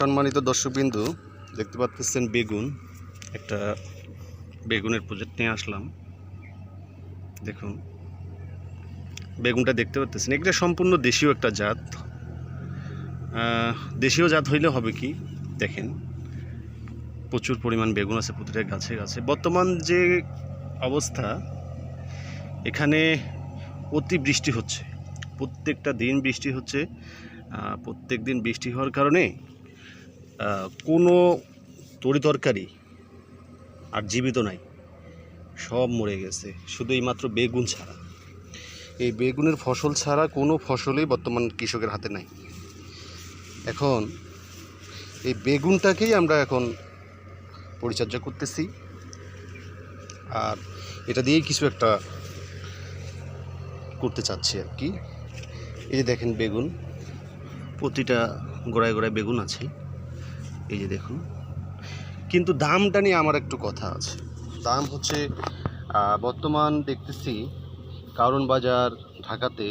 সম্মানিত দর্শকবিন্দু, দেখতে পাচ্ছেন বেগুন, একটা বেগুনের প্রজেক্ট নিয়ে আসলাম। দেখুন, বেগুনটা দেখতে পাচ্ছেন এটা সম্পূর্ণ দেশীয় একটা জাত। দেশীয় জাত হইলে হবে কি? দেখেন, প্রচুর পরিমাণ বেগুন আছে প্রতিটা গাছে গাছে। বর্তমান যে অবস্থা, এখানে অতি বৃষ্টি হচ্ছে। প্রত্যেকটা দিন বৃষ্টি হচ্ছে। প্রত্যেক দিন বৃষ্টি হওয়ার কারণে কোনো তরি তরকারি আর জীবিত নাই। সব মরে গেছে। শুধু এইমাত্র বেগুন ছাড়া। এই বেগুনের ফসল ছাড়া কোনো ফসলই বর্তমান কৃষকের হাতে নাই। এখন এই বেগুনটাকেই আমরা এখন পরিচর্যা করতেছি। আর এটা দিয়েই কিছু একটা করতে চাচ্ছি আর কি। এই যে দেখেন বেগুন, প্রতিটা গোড়ায় গোড়ায় বেগুন আছে। এই যে দেখুন। কিন্তু দামটা নিয়ে আমার একটু কথা আছে। দাম হচ্ছে বর্তমান দেখতেছি কারণ বাজার ঢাকাতে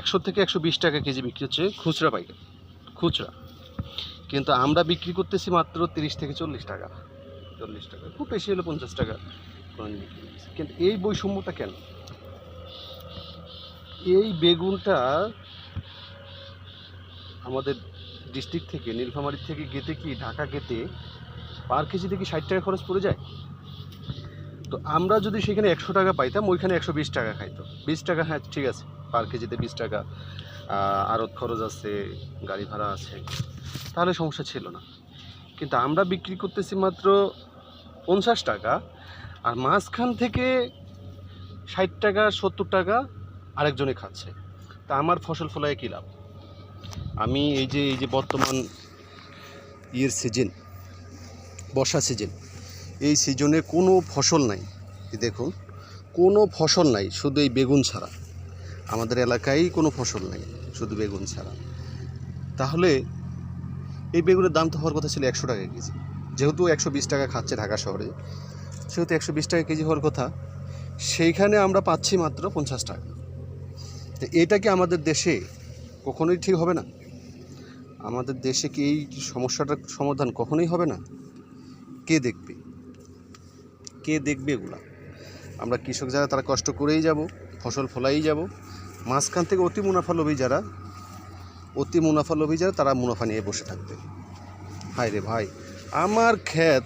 একশো থেকে একশো বিশ টাকা কেজি বিক্রি হচ্ছে খুচরা পাইকারি, খুচরা। কিন্তু আমরা বিক্রি করতেছি মাত্র তিরিশ থেকে চল্লিশ টাকা। চল্লিশ টাকা, খুব বেশি হলে পঞ্চাশ টাকা। কিন্তু এই বৈষম্যটা কেন? এই বেগুনটা আমাদের ডিস্ট্রিক্ট থেকে, নীলফামারী থেকে গেতে কি, ঢাকা গেতে পার কেজিতে কি ষাট টাকা খরচ পড়ে যায়? তো আমরা যদি সেখানে একশো টাকা পাইতাম, ওইখানে একশো বিশ টাকা খাইতো। বিশ টাকা হ্যাঁ ঠিক আছে, পার কেজিতে বিশ টাকা। আড়ত খরচ আছে, গাড়ি ভাড়া আছে, তাহলে সমস্যা ছিল না। কিন্তু আমরা বিক্রি করতেছি মাত্র পঞ্চাশ টাকা, আর মাঝখান থেকে ষাট টাকা, সত্তর টাকা আরেকজনে খাচ্ছে। তা আমার ফসল ফলায় কী লাভ? আমি এই যে এই যে বর্তমান ইয়ের সিজন, বর্ষা সিজন, এই সিজনে কোনো ফসল নাই। দেখুন, কোনো ফসল নাই, শুধু এই বেগুন ছাড়া। আমাদের এলাকায় কোনো ফসল নাই, শুধু বেগুন ছাড়া। তাহলে এই বেগুনের দাম তো হওয়ার কথা ছিল একশো টাকা কেজি। যেহেতু একশো বিশ টাকা খাচ্ছে ঢাকা শহরে, সেহেতু একশো বিশ টাকা কেজি হওয়ার কথা, সেইখানে আমরা পাচ্ছি মাত্র পঞ্চাশ টাকা। এটা কি আমাদের দেশে কখনোই ঠিক হবে না? আমাদের দেশে কি এই সমস্যাটার সমাধান কখনোই হবে না? কে দেখবে? কে দেখবে এগুলা? আমরা কৃষক যারা, তারা কষ্ট করেই যাব, ফসল ফলাই যাব। মাঝখান থেকে অতি মুনাফা লোভী যারা, অতি মুনাফা লোভী যারা, তারা মুনাফা নিয়ে বসে থাকবে। হায় রে ভাই, আমার ক্ষেত,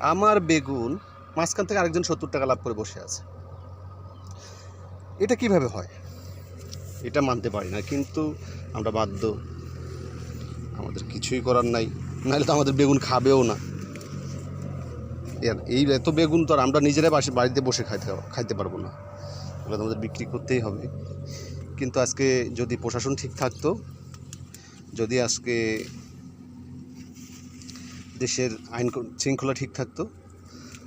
আমার বেগুন, মাঝখান থেকে আরেকজন সত্তর টাকা লাভ করে বসে আছে। এটা কীভাবে হয়? এটা মানতে পারি না, কিন্তু আমরা বাধ্য। আমাদের কিছুই করার নাই। নাহলে তো আমাদের বেগুন খাবেও না। এই এত বেগুন তো আর আমরা নিজেরাই বাসে, বাড়িতে বসে খাইতে খাইতে পারব না। এগুলো তো আমাদের বিক্রি করতেই হবে। কিন্তু আজকে যদি প্রশাসন ঠিক থাকতো, যদি আজকে দেশের আইন শৃঙ্খলা ঠিক থাকতো,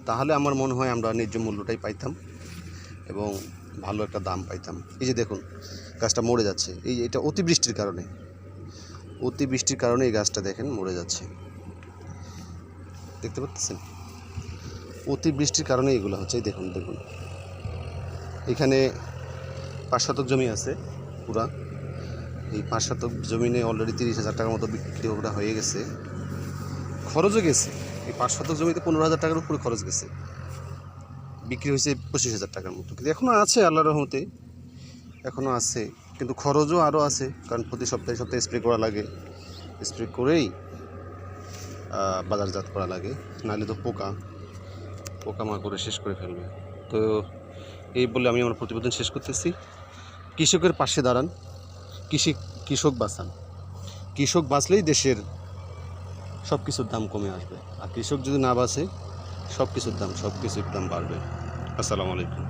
তাহলে আমার মনে হয় আমরা ন্যায্য মূল্যটাই পাইতাম এবং ভালো একটা দাম পাইতাম। এই যে দেখুন, গাছটা মরে যাচ্ছে। এই এটা অতিবৃষ্টির কারণে। অতিবৃষ্টির কারণে এই গাছটা দেখেন মরে যাচ্ছে। দেখতে পাচ্ছেন? অতিবৃষ্টির কারণে এগুলো হচ্ছে দেখুন দেখুন। এখানে পাঁচ শতক জমি আছে পুরা। এই পাঁচ শতক জমিনে অলরেডি তিরিশ হাজার টাকার মতো বিক্রি করা হয়ে গেছে। খরচও গেছে। এই পাঁচ শতক জমিতে পনেরো হাজার টাকার উপরে খরচ গেছে। বিক্রি হয়েছে পঁচিশ হাজার টাকার মতো। কিন্তু এখনও আছে আল্লাহ রহমতে। এখনও আছে। কিন্তু খরচও আরও আছে, কারণ প্রতি সপ্তাহে সপ্তাহে স্প্রে করা লাগে। স্প্রে করেই বাজারজাত করা লাগে, নাহলে তো পোকা। পোকা করে শেষ করে ফেলবে। তো এই বলে আমি আমার প্রতিবেদন শেষ করতেছি। কৃষকের পাশে দাঁড়ান। কৃষি কৃষক বাঁচান। কৃষক বাঁচলেই দেশের সব কিছুর দাম কমে আসবে। আর কৃষক যদি না বাঁচে সব কিছুর দাম সব কিছুর দাম বাড়বে। আসসালামু আলাইকুম।